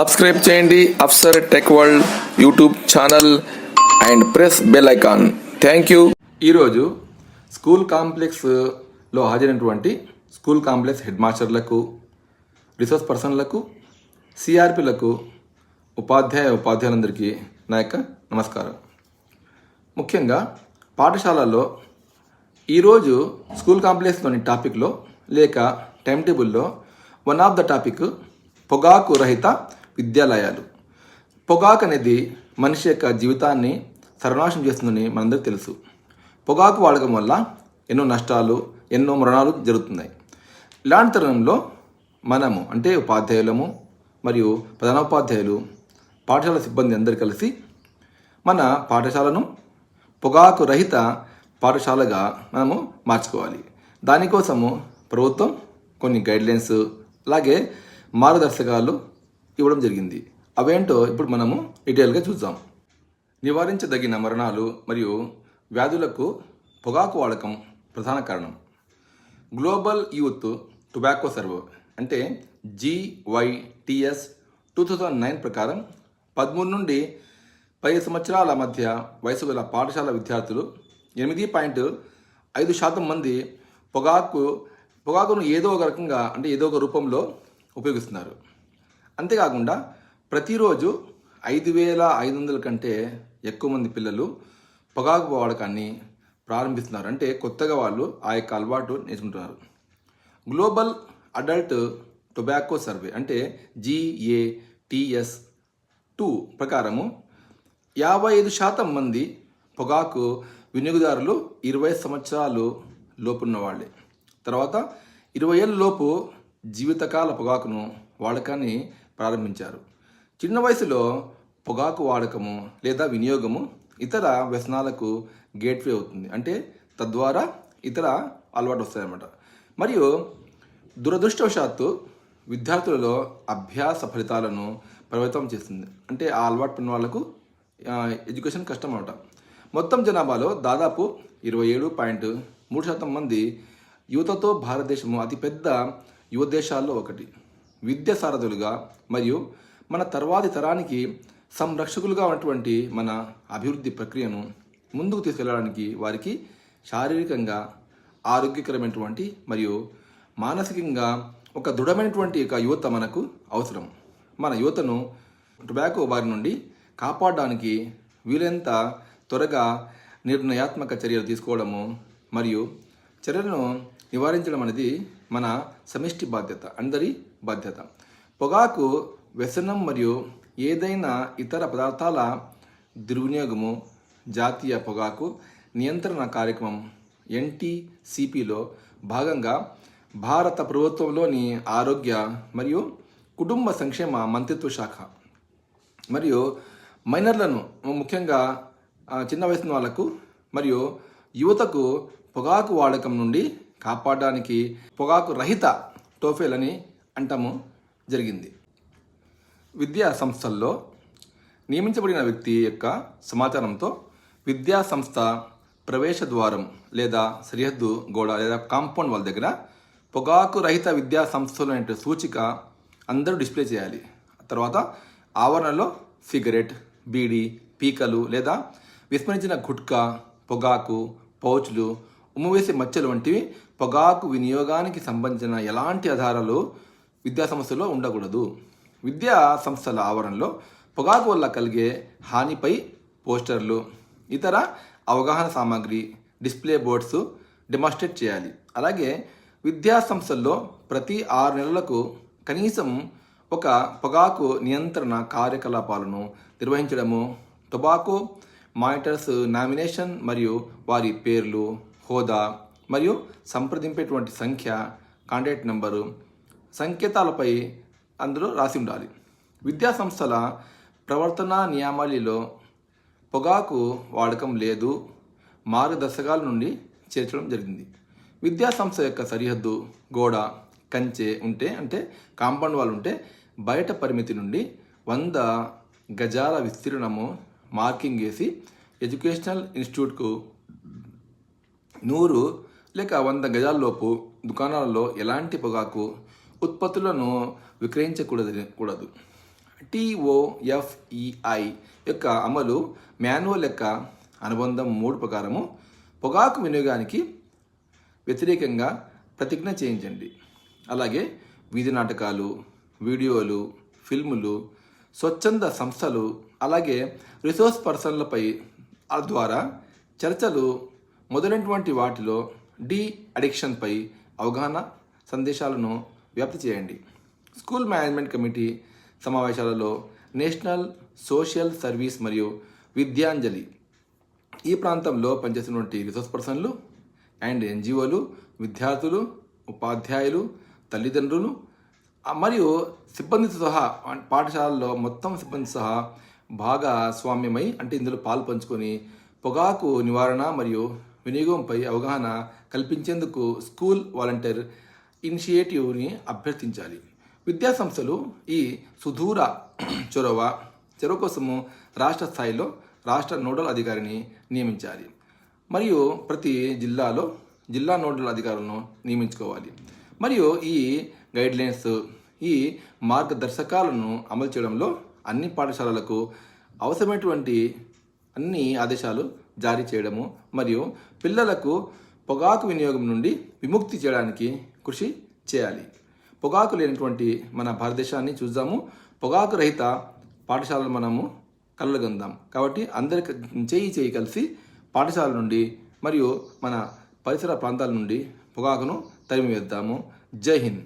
Subscribe చేయండి Afsar tech world YouTube channel and press bell icon. Thank you. ఈరోజు school కాంప్లెక్స్లో హాజరైనటువంటి school complex head మాస్టర్లకు resource పర్సన్లకు సిఆర్పిలకు ఉపాధ్యాయ ఉపాధ్యాయులందరికీ నా యొక్క నమస్కారం. ముఖ్యంగా పాఠశాలల్లో ఈరోజు స్కూల్ కాంప్లెక్స్లోని టాపిక్లో లేక టైం టేబుల్లో వన్ ఆఫ్ ద టాపిక్ పొగాకు రహిత విద్యాలయాలు. పొగాకు అనేది మనిషి యొక్క జీవితాన్ని సర్వనాశనం చేస్తుందని మనందరికీ తెలుసు. పొగాకు వాడకం వల్ల ఎన్నో నష్టాలు ఎన్నో మరణాలు జరుగుతున్నాయి. ఇలాంటి తరుణంలో మనము అంటే ఉపాధ్యాయులము మరియు ప్రధానోపాధ్యాయులు పాఠశాల సిబ్బంది అందరు కలిసి మన పాఠశాలను పొగాకు రహిత పాఠశాలగా మనము మార్చుకోవాలి. దానికోసము ప్రభుత్వం కొన్ని గైడ్లైన్స్ అలాగే మార్గదర్శకాలు ఇవ్వడం జరిగింది. అవేంటో ఇప్పుడు మనము డీటెయిల్గా చూద్దాం. నివారించదగిన మరణాలు మరియు వ్యాధులకు పొగాకు వాడకం ప్రధాన కారణం. గ్లోబల్ యూత్ టొబాకో సర్వే అంటే జీవైటిఎస్ టూ థౌజండ్ నైన్ ప్రకారం పదమూడు నుండి పది సంవత్సరాల మధ్య వయసు గల పాఠశాల విద్యార్థులు ఎనిమిది పాయింట్ ఐదు శాతం మంది పొగాకు పొగాకును ఏదో ఒక రకంగా అంటే ఏదో ఒక రూపంలో ఉపయోగిస్తున్నారు. అంతేకాకుండా ప్రతిరోజు ఐదు వేల ఐదు వందల కంటే ఎక్కువ మంది పిల్లలు పొగాకు వాడకాన్ని ప్రారంభిస్తున్నారు. అంటే కొత్తగా వాళ్ళు ఆ యొక్క అలవాటు నేర్చుకుంటున్నారు. గ్లోబల్ అడల్ట్ టొబాకో సర్వే అంటే జిఏటిఎస్ టూ ప్రకారము యాభై ఐదు శాతం మంది పొగాకు వినియోగదారులు ఇరవై సంవత్సరాలు లోపున్న వాళ్ళే. తర్వాత ఇరవై ఏళ్ళ లోపు జీవితకాల పొగాకును వాడకాన్ని ప్రారంభించారు. చిన్న వయసులో పొగాకు వాడకము లేదా వినియోగము ఇతర వ్యసనాలకు గేట్వే అవుతుంది. అంటే తద్వారా ఇతర అలవాటు వస్తాయన్నమాట. మరియు దురదృష్టవశాత్తు విద్యార్థులలో అభ్యాస ఫలితాలను ప్రభావితం చేస్తుంది. అంటే ఆ అలవాటు పడిన వాళ్ళకు ఎడ్యుకేషన్ కష్టం అనమాట మొత్తం జనాభాలో దాదాపు ఇరవై ఏడు పాయింట్ మూడు శాతం మంది యువతతో భారతదేశము అతిపెద్ద యువ దేశాల్లో ఒకటి. విద్య సారథులుగా మరియు మన తర్వాతి తరానికి సంరక్షకులుగా ఉన్నటువంటి మన అభివృద్ధి ప్రక్రియను ముందుకు తీసుకెళ్ళడానికి వారికి శారీరకంగా ఆరోగ్యకరమైనటువంటి మరియు మానసికంగా ఒక దృఢమైనటువంటి ఒక యువత మనకు అవసరం. మన యువతను టొబాకో బారి నుండి కాపాడడానికి వీలైనంత త్వరగా నిర్ణయాత్మక చర్యలు తీసుకోవడము మరియు చర్యలను నివారించడం అనేది మన సమిష్టి బాధ్యత అందరి బాధ్యత. పొగాకు వ్యసనం మరియు ఏదైనా ఇతర పదార్థాల దుర్వినియోగము జాతీయ పొగాకు నియంత్రణ కార్యక్రమం ఎన్టీసీపీలో భాగంగా భారత ప్రభుత్వంలోని ఆరోగ్య మరియు కుటుంబ సంక్షేమ మంత్రిత్వ శాఖ మరియు మైనర్లను ముఖ్యంగా చిన్న వయసు వాళ్ళకు మరియు యువతకు పొగాకు వాడకం నుండి కాపాడడానికి పొగాకు రహిత టోఫెల్ అని అంటాము జరిగింది. విద్యా సంస్థల్లో నియమించబడిన వ్యక్తి యొక్క సమాచారంతో విద్యా సంస్థ ప్రవేశ ద్వారం లేదా సరిహద్దు గోడ లేదా కాంపౌండ్ వాళ్ళ దగ్గర పొగాకు రహిత విద్యా సంస్థలు అనే సూచిక అందరూ డిస్ప్లే చేయాలి. తర్వాత ఆవరణలో సిగరెట్ బీడి పీకలు లేదా విస్మరించిన గుట్కా పొగాకు పౌచ్లు ఉమ్మవేసే మచ్చలు వంటివి పొగాకు వినియోగానికి సంబంధించిన ఎలాంటి ఆధారాలు విద్యా సంస్థలో ఉండకూడదు. విద్యా సంస్థల ఆవరణలో పొగాకు వల్ల కలిగే హానిపై పోస్టర్లు ఇతర అవగాహన సామాగ్రి డిస్ప్లే బోర్డ్స్ డెమాన్స్ట్రేట్ చేయాలి. అలాగే విద్యా సంస్థల్లో ప్రతి ఆరు నెలలకు కనీసం ఒక పొగాకు నియంత్రణ కార్యకలాపాలను నిర్వహించడము టొబాకో మానిటర్స్ నామినేషన్ మరియు వారి పేర్లు హోదా మరియు సంప్రదింపేటువంటి సంఖ్య కాంటాక్ట్ నెంబరు సంకేతాలపై అందులో రాసి ఉండాలి. విద్యా సంస్థల ప్రవర్తన నియామావళిలో పొగాకు వాడకం లేదు మార్గదర్శకాల నుండి చేర్చడం జరిగింది. విద్యా సంస్థ యొక్క సరిహద్దు గోడ కంచె ఉంటే అంటే కాంపౌండ్ వాళ్ళు ఉంటే బయట పరిమితి నుండి వంద గజాల విస్తీర్ణము మార్కింగ్ వేసి ఎడ్యుకేషనల్ ఇన్స్టిట్యూట్కు నూరు లేక వంద గజాల్లోపు దుకాణాలలో ఎలాంటి పొగాకు ఉత్పత్తులను విక్రయించకూడదు కూడదు. టిఓఎఫ్ఈఐ యొక్క అమలు మాన్యువల్ యొక్క అనుబంధం మూడు ప్రకారము. పొగాకు వినియోగానికి వ్యతిరేకంగా ప్రతిజ్ఞ చేయించండి. అలాగే వీధి నాటకాలు వీడియోలు ఫిల్ములు స్వచ్ఛంద సంస్థలు అలాగే రిసోర్స్ పర్సన్లపై ఆ ద్వారా చర్చలు మొదలైనటువంటి వాటిలో డి అడిక్షన్పై అవగాహన సందేశాలను వ్యాప్తి చేయండి. స్కూల్ మేనేజ్మెంట్ కమిటీ సమావేశాలలో నేషనల్ సోషల్ సర్వీస్ మరియు విద్యాంజలి ఈ ప్రాంతంలో పనిచేస్తున్నటువంటి రిసోర్స్ పర్సన్లు అండ్ ఎన్జిఓలు విద్యార్థులు ఉపాధ్యాయులు తల్లిదండ్రులు మరియు సిబ్బందితో సహా పాఠశాలలో మొత్తం సిబ్బంది సహా భాగస్వామ్యమై అంటే ఇందులో పాలు పంచుకొని పొగాకు నివారణ మరియు వినియోగంపై అవగాహన కల్పించేందుకు స్కూల్ వాలంటీర్ ఇనిషియేటివ్ని అభ్యర్థించాలి. విద్యా సంస్థలు ఈ సుదూర చొరవ చొరవ కోసము రాష్ట్ర స్థాయిలో రాష్ట్ర నోడల్ అధికారిని నియమించాలి. మరియు ప్రతి జిల్లాలో జిల్లా నోడల్ అధికారులను నియమించుకోవాలి. మరియు ఈ గైడ్లైన్స్ ఈ మార్గదర్శకాలను అమలు చేయడంలో అన్ని పాఠశాలలకు అవసరమైనటువంటి అన్ని ఆదేశాలు జారీ చేయడము మరియు పిల్లలకు పొగాకు వినియోగం నుండి విముక్తి చేయడానికి కృషి చేయాలి. పొగాకు లేనటువంటి మన భారతదేశాన్ని చూద్దాము. పొగాకు రహిత పాఠశాలలు మనము కలగందాం కాబట్టి అందరి చేయి చేయి కలిసి పాఠశాల నుండి మరియు మన పరిసర ప్రాంతాల నుండి పొగాకును తరిమివేద్దాము. జై హింద్.